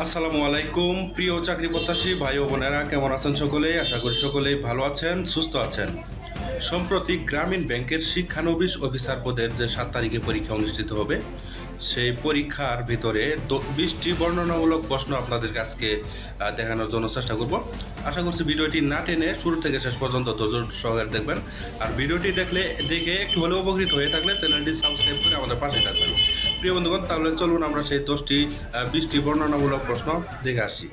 আসসালামু আলাইকুম, প্রিয় চাকরি প্রত্যাশী ভাই ও বোনেরা, কেমন আছেন সকলেই? আশা করি সকলেই ভালো আছেন, সুস্থ আছেন। সম্প্রতি গ্রামীণ ব্যাংকের শিক্ষানবিশ অফিসার পদের যে সাত তারিখে পরীক্ষা অনুষ্ঠিত হবে, সেই পরীক্ষার ভিতরে বিশটি বর্ণনামূলক প্রশ্ন আপনাদের কাছকে দেখানোর জন্য চেষ্টা করব। আশা করছি ভিডিওটি না টেনে শুরু থেকে শেষ পর্যন্ত ধৈর্য সহকারে দেখবেন। আর ভিডিওটি দেখলে, দেখে একটু হলেও উপকৃত হয়ে থাকলে চ্যানেলটি সাবস্ক্রাইব করে আমাদের পাশে থাকবেন। প্রিয় বন্ধুগণ, তাহলে চলুন আমরা সেই দশটি বিশটি বর্ণনামূলক প্রশ্ন দেখে আসি।